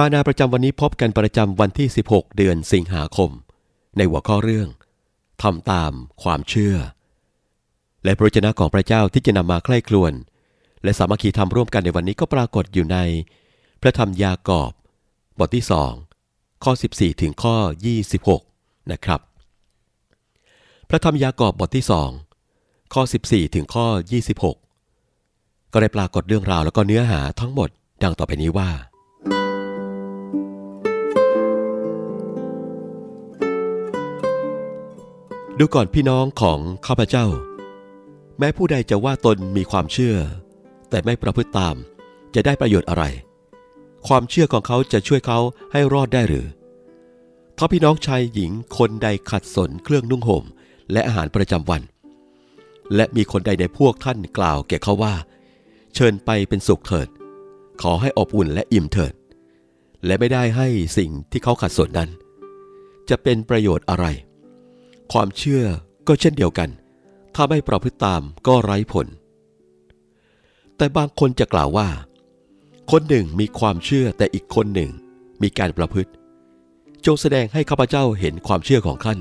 มานาประจำวันนี้พบกันประจำวันที่ 16 เดือนสิงหาคม ในหัวข้อเรื่องทำตามความเชื่อ และพระวจนะของพระเจ้าที่จะนำมาใคร่ครวญและสามัคคีทำร่วมกันในวันนี้ก็ปรากฏอยู่ใน พระธรรมยากอบบทที่สองข้อ 14 ถึงข้อ 26 นะครับ พระธรรมยากอบบทที่2ข้อ 14 ถึงข้อ 26 ก็ได้ปรากฏเรื่องราวแล้วก็เนื้อหาทั้งหมดดังต่อไปนี้ว่า ดูก่อนพี่น้องของข้าพเจ้า แม้ผู้ใดจะว่าตนมีความเชื่อ แต่ไม่ประพฤติตามจะได้ประโยชน์อะไร ความเชื่อของเขาจะช่วยเขาให้รอดได้หรือถ้าพี่น้องชายหญิงคนใดขัดสนเครื่องนุ่งห่ม และอาหารประจำวัน และมีคนใดในพวกท่านกล่าวแก่เขาว่า เชิญไปเป็นสุขเถิด ขอให้อบอุ่นและอิ่มเถิด และไม่ได้ให้สิ่งที่เขาขัดสนนั้น จะเป็นประโยชน์อะไร ความเชื่อก็เช่นเดียวกัน ถ้าไม่ประพฤติตามก็ไร้ผล แต่บางคนจะกล่าวว่า คนหนึ่งมีความเชื่อแต่อีกคนหนึ่งมีการประพฤติ จงแสดงให้ข้าพเจ้าเห็นความเชื่อของท่าน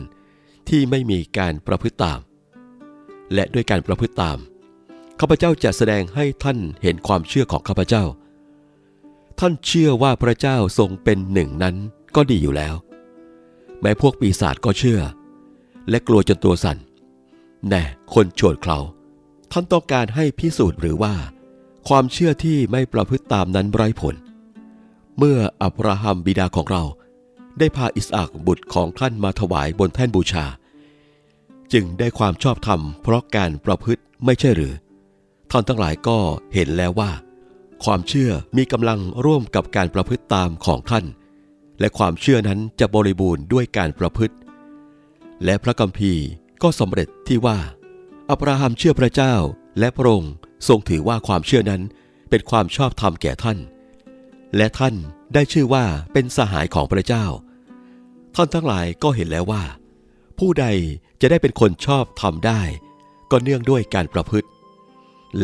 ที่ไม่มีการประพฤติตาม และด้วยการประพฤติตามข้าพเจ้าจะแสดงให้ท่านเห็นความเชื่อของข้าพเจ้า ท่านเชื่อว่าพระเจ้าทรงเป็นหนึ่งนั้นก็ดีอยู่แล้ว แม้พวกปีศาจก็เชื่อ และกลัวจนตัวสั่นแน่คนโฉดเขาท่านต้องการให้พิสูจน์หรือว่า ความเชื่อที่ไม่ประพฤติตามนั้นไร้ผล เมื่ออับราฮัมบิดาของเรา ได้พาอิสอักบุตรของท่านมาถวายบนแท่นบูชา จึงได้ความชอบธรรมเพราะการประพฤติไม่ใช่หรือ ท่านทั้งหลายก็เห็นแล้วว่า ความเชื่อมีกำลังร่วมกับการประพฤติตามของท่าน และความเชื่อนั้นจะบริบูรณ์ด้วยการประพฤติ และพระกัมภีร์ก็สำเร็จที่ว่า อับราฮัมเชื่อพระเจ้าและพระองค์ทรงถือว่าความเชื่อนั้นเป็นความชอบธรรมแก่ท่าน และท่านได้ชื่อว่าเป็นสหายของพระเจ้า ท่านทั้งหลายก็เห็นแล้วว่า ผู้ใดจะได้เป็นคนชอบธรรมได้ ก็เนื่องด้วยการประพฤติ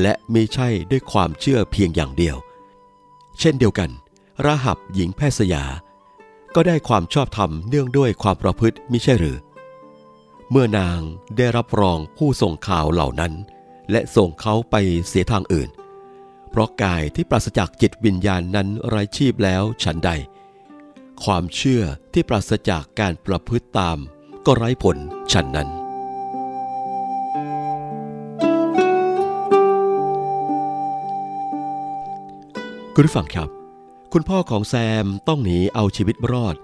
และมีใช่ด้วยความเชื่อเพียงอย่างเดียว เช่นเดียวกันราหับหญิงแพทย์สยา ก็ได้ความชอบธรรมเนื่องด้วยความประพฤติมิใช่หรือ เมื่อนางได้รับรองผู้ส่งข่าวเหล่านั้น และส่งเขาไปเสียทางอื่น เพราะกายที่ปราศจากจิตวิญญาณนั้นไร้ชีพแล้วฉันใด ความเชื่อที่ปราศจากการประพฤติตาม ก็ไร้ผลฉันนั้นคุณผู้ฟังครับ คุณพ่อของแซมต้องหนีเอาชีวิตรอด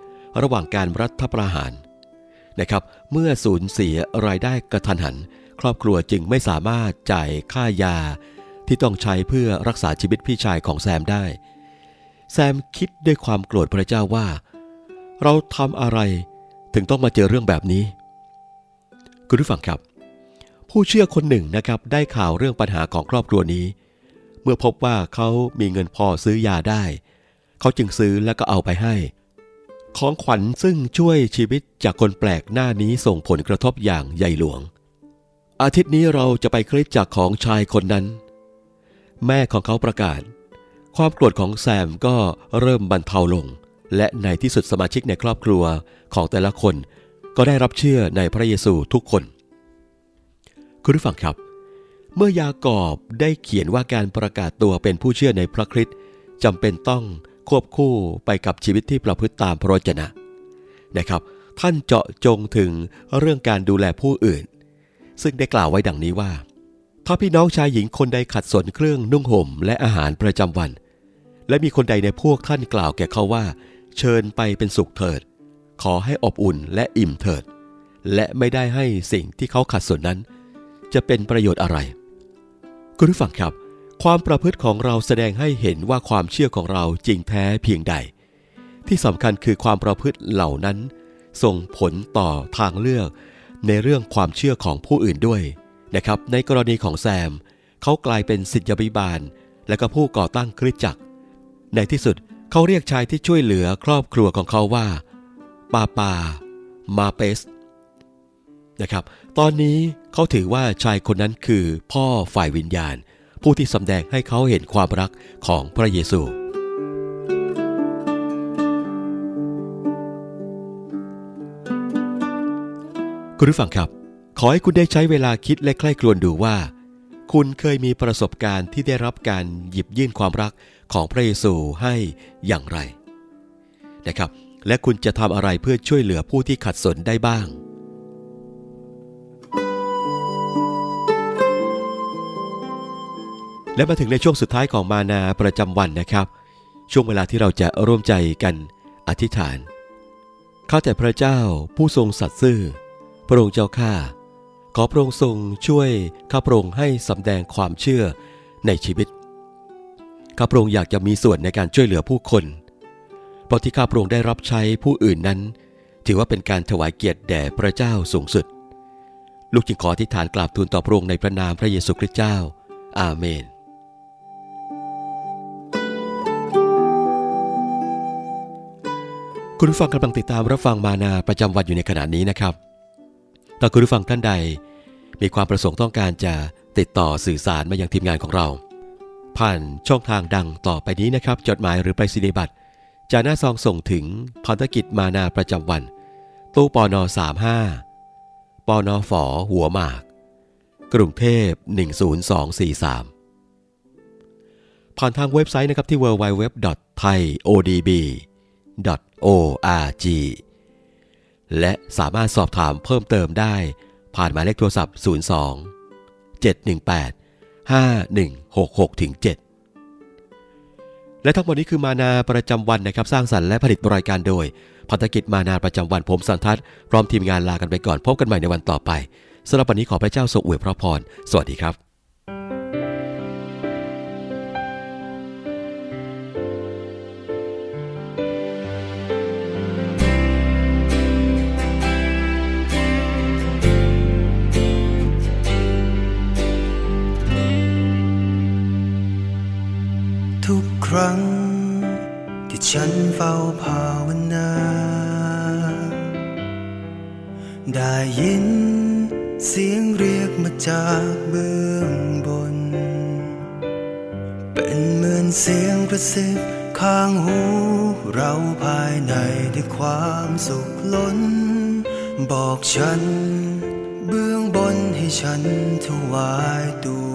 ระหว่างการรัฐประหาร นะครับ เมื่อสูญเสียรายได้กระทันหัน ครอบครัวจึงไม่สามารถจ่ายค่ายา ที่ต้องใช้เพื่อรักษาชีวิตพี่ชายของแซมได้ แซมคิดด้วยความโกรธพระเจ้าว่า เราทำอะไรถึงต้องมาเจอเรื่องแบบนี้ คุณผู้ฟังครับ ผู้เชื่อคนหนึ่งนะครับได้ข่าวเรื่องปัญหาของครอบครัวนี้ เมื่อพบว่าเขามีเงินพอซื้อยาได้ เขาจึงซื้อแล้วก็เอาไปให้ ของขวัญซึ่งช่วยชีวิตจากคนแปลกหน้านี้ส่งผลกระทบอย่างใหญ่หลวง อาทิตย์นี้เราจะไปคลิปจากของชายคนนั้น แม่ของเขาประกาศ ความโกรธของแซมก็เริ่มบรรเทาลง และในที่สุดสมาชิกในครอบครัวของแต่ละคนก็ได้รับเชื่อในพระเยซูทุกคน คุณผู้ฟังครับ เมื่อยากอบได้เขียนว่าการประกาศตัวเป็นผู้เชื่อในพระคริสต์จำเป็นต้อง ควบคู่ไปกับชีวิตที่ประพฤติตามพระวจนะนะครับ ท่านเจาะจงถึงเรื่องการดูแลผู้อื่น ซึ่งได้กล่าวไว้ดังนี้ว่า ถ้าพี่น้องชายหญิงคนใดขัดสนเครื่องนุ่งห่มและอาหารประจำวัน และมีคนใดในพวกท่านกล่าวแก่เขาว่า เชิญไปเป็นสุขเถิด ขอให้อบอุ่นและอิ่มเถิด และไม่ได้ให้สิ่งที่เขาขัดสนนั้น จะเป็นประโยชน์อะไร คุณผู้ฟังครับ ความประพฤติของเราแสดงให้เห็นว่าความเชื่อของเราจริงแท้เพียงใด ที่สำคัญคือความประพฤติเหล่านั้น ส่งผลต่อทางเลือกในเรื่องความเชื่อของผู้อื่นด้วยนะครับ ในกรณีของแซม เขากลายเป็นสิทธยาบิบาล และก็ผู้ก่อตั้งคริสตจักร ในที่สุดเขาเรียกชายที่ช่วยเหลือครอบครัวของเขาว่าปาปา มาเปสนะครับ ตอนนี้เขาถือว่าชายคนนั้นคือพ่อฝ่ายวิญญาณ ผู้ที่สำแดงให้เขาเห็นความรักของพระเยซู คุณผู้ฟังครับ ขอให้คุณได้ใช้เวลาคิดและใคร่ครวญดูว่า คุณเคยมีประสบการณ์ที่ได้รับการหยิบยื่นความรักของพระเยซูให้อย่างไรนะครับ และคุณจะทำอะไรเพื่อช่วยเหลือผู้ที่ขัดสนได้บ้าง และมาถึงในช่วงสุดท้ายของมานาประจำวันนะครับ ช่วงเวลาที่เราจะร่วมใจกันอธิษฐานข้าแต่พระเจ้าผู้ทรงสัตย์ซื่อ พระองค์เจ้าข้าขอพระองค์ทรงช่วยข้าพระองค์ให้สำแดงความเชื่อในชีวิตข้าพระองค์อยากจะมีส่วนในการช่วยเหลือผู้คน เพราะที่ข้าพระองค์ได้รับใช้ผู้อื่นนั้น ถือว่าเป็นการถวายเกียรติแด่พระเจ้าสูงสุด ลูกจึงขออธิษฐานกราบทูลต่อพระองค์ในพระนามพระเยซูคริสต์เจ้า อาเมน คุณผู้ฟังกำลังติดตามรับฟังมานาประจำวันอยู่ในขณะนี้นะครับถ้าคุณผู้ฟังท่านใด มีความประสงค์ต้องการจะติดต่อสื่อสารมายังทีมงานของเรา ผ่านช่องทางดังต่อไปนี้นะครับ จดหมายหรือไปรษณีบัตรจากหน้าซองส่งถึงพันธกิจมานาประจำวัน ตู้ปอนอ35ปอนอฝอหัวหมาก กรุงเทพ 10243 ผ่านทางเว็บไซต์นะครับที่ www.thaiodb.org และสามารถสอบถามเพิ่มเติมได้ผ่านหมายเลขโทรศัพท์ 02 718 5166ถึง7และทั้งหมดนี้คือมานาประจำวันนะครับ สร้างสรรค์และผลิตรายการโดยพันธกิจมานาประจำวันผมสันทัศน์พร้อมทีมงานลากันไปก่อนพบกันใหม่ในวันต่อไปสำหรับวันนี้ขอพระเจ้าทรงอวยพระพร สวัสดีครับ ภาวนา ได้ยินเสียงเรียกมาจากเบื้องบน เป็นเหมือนเสียงกระซิบข้างหูเราภายในด้วยความสุขล้น บอกฉัน เบื้องบนให้ฉันถวายตัว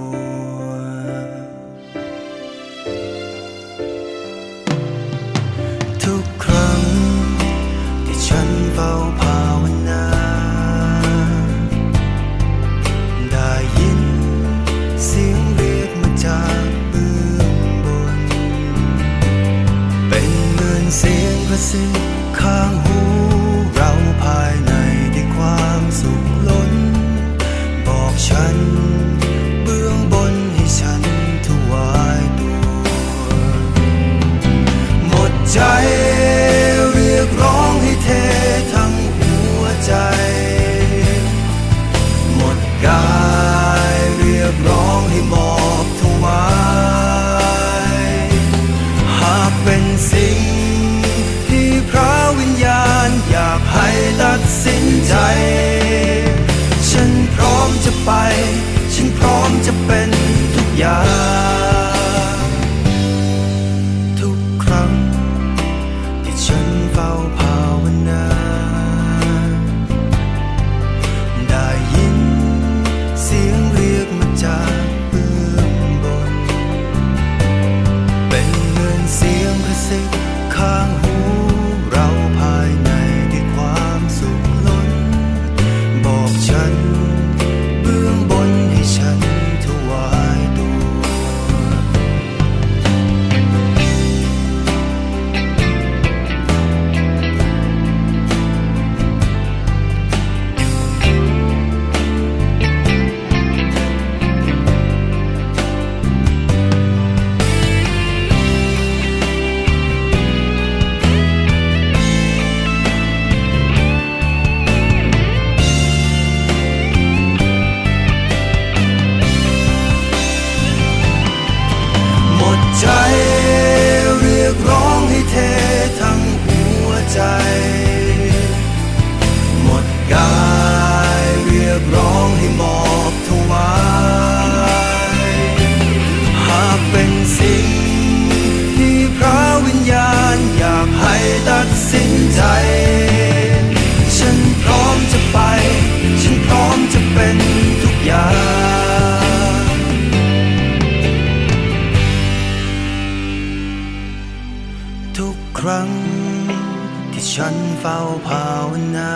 าภาวนา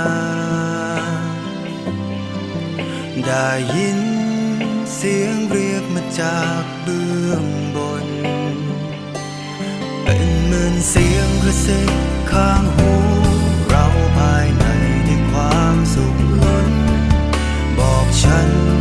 ได้ยินเสียงเรียกมาจากเบื้องบน เป็นเหมือนเสียงกระซิบข้างหู เราภายในด้วยความสุขล้น บอกฉัน